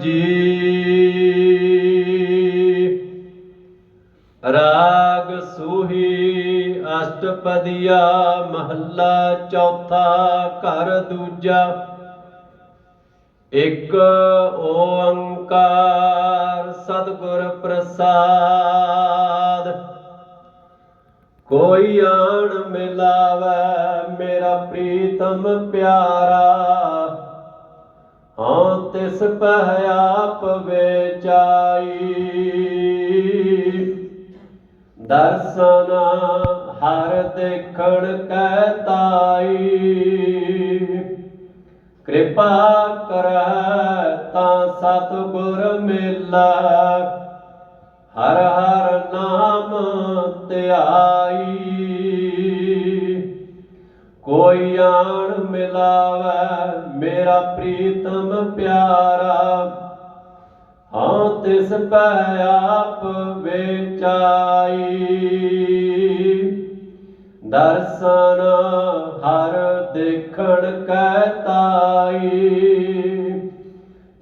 ਜੀ। ਰਾਗ ਸੂਹੀ ਅਸ਼ਟਪਦੀਆ, ਮਹੱਲਾ ਚੌਥਾ, ਘਰ ਦੂਜਾ। ਇੱਕ ਓੰਕਾਰ ਸਤਿਗੁਰ ਪ੍ਰਸਾਦ। ਕੋਈ ਆਣ ਮਿਲਾਵੇ ਮੇਰਾ ਪ੍ਰੀਤਮ ਪਿਆਰਾ। ਤਿਸ ਪਹਿ ਆਪ ਵੇਚਾਈ। ਦਰਸ਼ਨ ਹਰ ਦੇਖਣ ਕੈ ਤਾਈ। ਕਿਰਪਾ ਕਰੈ ਤਾਂ ਸਤਿਗੁਰ ਮਿਲੈ। ਹਰ ਹਰ ਨਾਮ ਧਿਆਈ ਕੋਈ ਆਣ ਮਿਲਾਵੇ, ਮੇਰਾ ਪ੍ਰੀਤਮ ਪਿਆਰਾ। ਹਾਂ, ਤਿਸ ਪੈ ਆਪ ਵੇਚਾਈ। ਦਰਸ਼ਨ ਹਰ ਦੇਖਣ ਕੈ ਤਾਈ।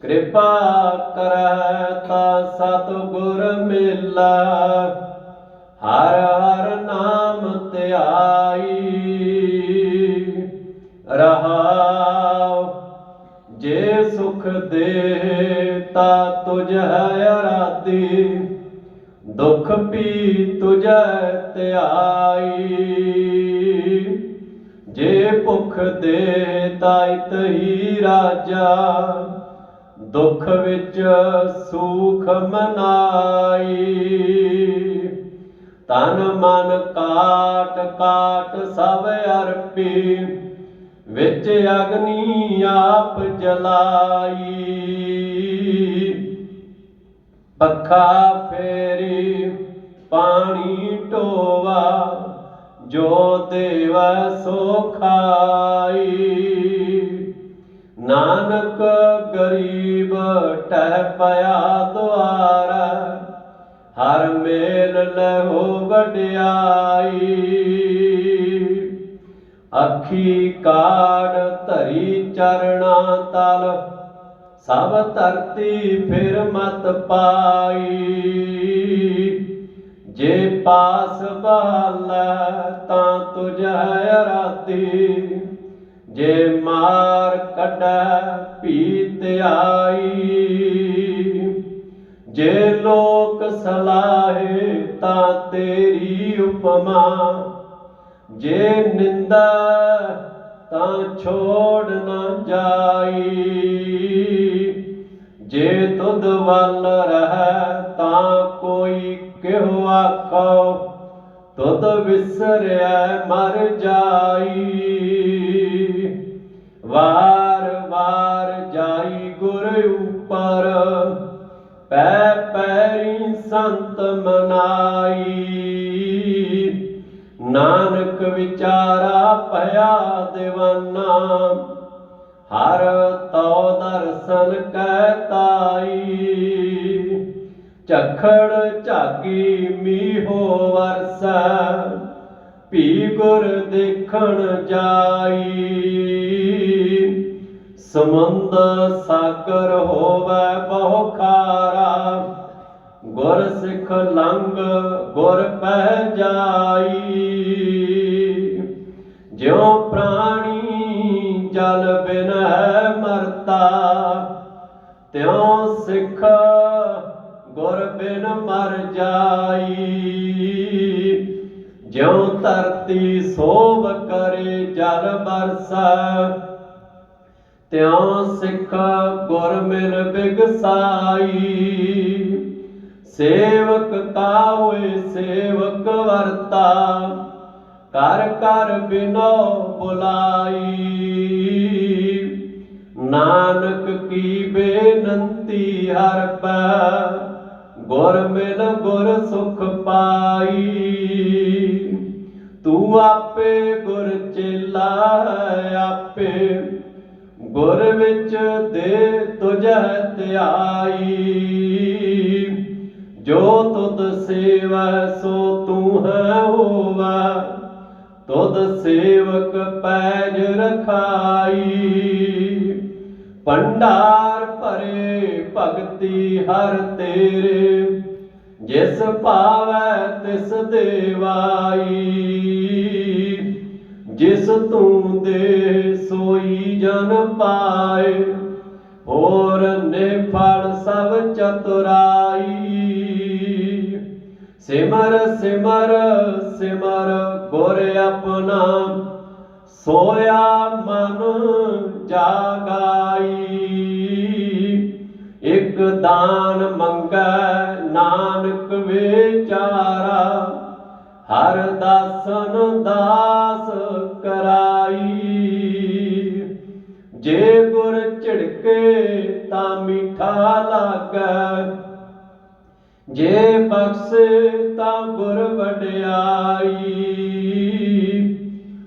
ਕਿਰਪਾ ਕਰੈ ਤਾ ਸਤਿਗੁਰ ਮਿਲੈ, ਹਰ ਹਰ ਨਾਮ ਧਿਆਈ। ਰਹਾਉ। ਜੇ ਸੁਖ ਦੇ ਤਾ ਤੁਝ ਹੈ ਅਰਾਧੀ ਦੁਖ ਪੀ ਤੁਝੈ ਧਿਆਈ ਜੇ ਭੁਖ ਦੇ ਤਾਇਤ ਹੀ ਰਾਜਾ, ਦੁਖ ਵਿੱਚ ਸੁਖ ਮਨਾਈ ਤਨ ਮਨ ਕਾਟ ਕਾਟ ਸਭ ਅਰਪੀ ਵਿੱਚ ਅਗਨੀ ਆਪ ਜਲਾਈ। ਪੱਖਾ ਫੇਰੀ, ਪਾਣੀ ਢੋਵਾ, ਜੋ ਦੇਵ ਸੋ ਖਾਈ। ਨਾਨਕ ਗਰੀਬ ਟਹਿ ਪਿਆ ਦੁਆਰਾ, ਹਰ ਮੇਲ ਲਹੋ ਵਡਿਆਈ। ਅੱਖੀ ਕਾੜ ਧਰੀ ਚਰਣਾ ਤਲ, ਸਭ ਧਰਤੀ ਫਿਰ ਮਤ ਪਾਈ। ਜੇ ਪਾਸ ਬਹਾਲਾ ਤਾਂ ਤੁਝ ਹੈ ਜੇ ਮਾਰ ਕੱਢੈ ਪੀਤ ਆਈ। ਜੇ ਲੋਕ ਸਲਾਹੇ ਤਾਂ ਤੇਰੀ ਉਪਮਾ ਜੇ ਨਿੰਦਾ ਤਾਂ ਛੋੜ ਨਾ ਜਾਈ। ਜੇ ਤੁਧ ਵੱਲ ਰਹਿ ਤਾਂ ਕੋਈ ਕਿਹੋ ਆਖੋ, ਤੁਧ ਵਿਸਰਿਆ ਮਰ ਜਾਈ। ਵਾਰ ਵਾਰ ਜਾਈ ਗੁਰ ਉਪਰ, ਪੈ ਪੈਰੀ ਸੰਤ ਮਨਾਈ। ਨਾਨਕ ਵਿਚਾਰਾ ਭਇਆ دیਵਾਨਾ ਹਰ ਤਉ ਦਰਸ਼ਨ ਕੈ ਤਾਈ। ਝਖੜ ਝਾਗੀ ਮੀਹੋ ਵਰਸੈ, ਭੀ ਗੁਰ ਦੇਖਣ ਜਾਈ। ਸਮੁੰਦ ਸਾਗਰ ਹੋਵੇ ਬਹੁ ਖਾਰਾ ਗੁਰ ਸਿੱਖ ਲੰਗ ਗੁਰ ਪਹਿ ਜਾਈ। ਜਿਉ ਪ੍ਰਾਣੀ ਜਲ ਬਿਨ ਹੈ ਮਰਤਾ, ਤਿਉ ਸਿੱਖ ਗੁਰ ਬਿਨ ਮਰ ਜਾਈ। ਜਿਉ ਧਰਤੀ ਸੋਭ ਕਰੇ ਜਲ ਬਰਸਾ, ਤਿਉ ਸਿੱਖ ਗੁਰ ਮਿਲ ਬਿਗਸਾਈ। ਸੇਵਕ ਕਾ ਸੇਵਕ ਵਰਤਾ, ਕਰ ਕਰ ਬਿਨੋ ਬੁਲਾਈ। ਨਾਨਕ ਕੀ ਬੇਨੰਤੀ ਹਰ ਪੈ, ਗੁਰ ਮਿਲ ਗੁਰ ਸੁਖ ਪਾਈ। ਤੂੰ ਆਪੇ ਗੁਰ ਚੇਲਾ ਆਪੇ, ਗੁਰ ਵਿੱਚ ਦੇ ਤੁਝੈ ਧਿਆਈ। ਜੋ ਤੁਧ ਸੇਵੈ ਸੋ ਤੂੰ ਹੈ ਹੋਵਾ, ਤੁਧ ਸੇਵਕ ਪੈਜ ਰਖਾਈ। ਭੰਡਾਰ ਭਰੇ ਭਗਤੀ ਹਰ ਤੇਰੇ, ਜਿਸ ਭਾਵੈ ਤਿਸ ਦੇਵਾਈ। ਜਿਸ ਤੂੰ ਦੇ ਸੋਈ ਜਨ ਪਾਏ, ਹੋਰ ਨੇ ਫਲ ਸਭ ਚਤੁਰਾਈ। ਸਿਮਰ ਸਿਮਰ ਸਿਮਰ ਗੁਰ ਆਪਣਾ। ਸੋਇਆ ਮਨ ਜਾਗਾਈ। ਇਕ ਦਾਨ ਮੰਗੈ ਨਾਨਕ ਵਿਚਾਰਾ। ਹਰ ਦਾਸਨ ਦਾਸ ਕਰਾਈ। ਜੇ ਗੁਰ ਝਿੜਕੇ ਤਾਂ ਮਿੱਠਾ ਲਾਗੈ। ਜੇ ਬਖਸ਼ੇ ਤਾਂ ਗੁਰ ਵਡਿਆਈ।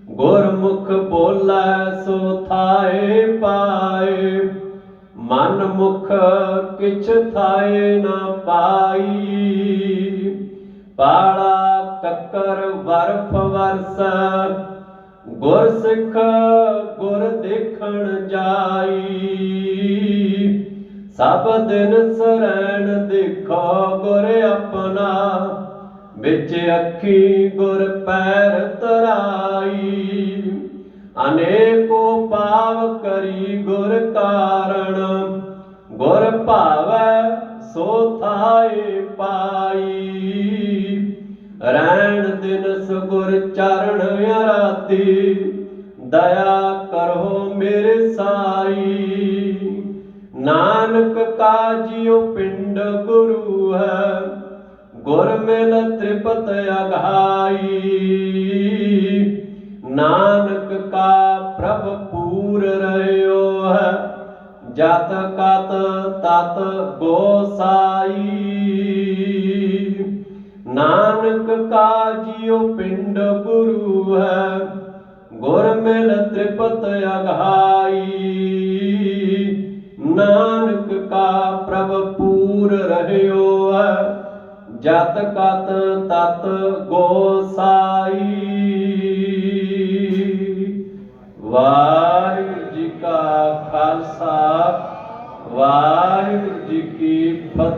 ਗੁਰਮੁਖ ਬੋਲੇ ਸੋ ਥਾਏ ਪਾਏ। ਮਨ ਮੁਖ ਕਿਛ ਥਾਏ ਨਾ ਪਾਈ। ਪਾਲਾ ਕੱਕਰ ਬਰਫ ਵਰਸ। ਗੁਰ ਸਿੱਖ ਗੁਰ ਦੇਖਣ ਜਾਈ। ਸਭ ਦਿਨ ਸਰੈਣ ਦੇਖੋ ਗੁਰ ਆਪਣਾ, ਵਿੱਚ ਅੱਖੀ ਗੁਰ ਪੈਰ ਤਰਾਈ। ਅਨੇਕੋ ਪਾਵ ਕਰੀ ਗੁਰ ਕਾਰਣ, ਗੁਰ ਭਾਵੈ ਸੋ ਥਾਏ ਪਾਈ। ਰਹਿਣ ਦਿਨ ਸੁਗੁਰ ਚਰਨ ਅਰਾਤੀ ਦਇਆ ਕਰੋ ਮੇਰੇ ਸਾਈ। ਨਾਨਕ ਕਾ ਜਿਉ ਪਿੰਡ ਗੁਰੂ ਹੈ, ਗੁਰ ਮਿਲ ਤ੍ਰਿਪਤ ਅਘਾਈ ਨਾਨਕ ਕਾ ਪ੍ਰਭ ਪੂਰ ਰਹਿਓ ਹੈ, ਜਤ ਕਤ ਤਤ ਗੋਸਾਈ ਨਾਨਕ ਕਾ ਜਿਉ ਪਿੰਡ ਗੁਰੂ ਹੈ, ਗੁਰ ਮਿਲ ਤ੍ਰਿਪਤ ਅਘਾਈ ਨਾਨਕ ਕਾ ਪ੍ਰਭ ਪੂਰ ਰਹਿਓ ਜਤ ਕਤ ਤਤ ਗੋਸਾਈ ਵਾਹਿਗੁਰੂ ਜੀ ਕਾ ਖਾਲਸਾ, ਵਾਹਿਗੁਰੂ ਜੀ ਕੀ ਫਤਿਹ।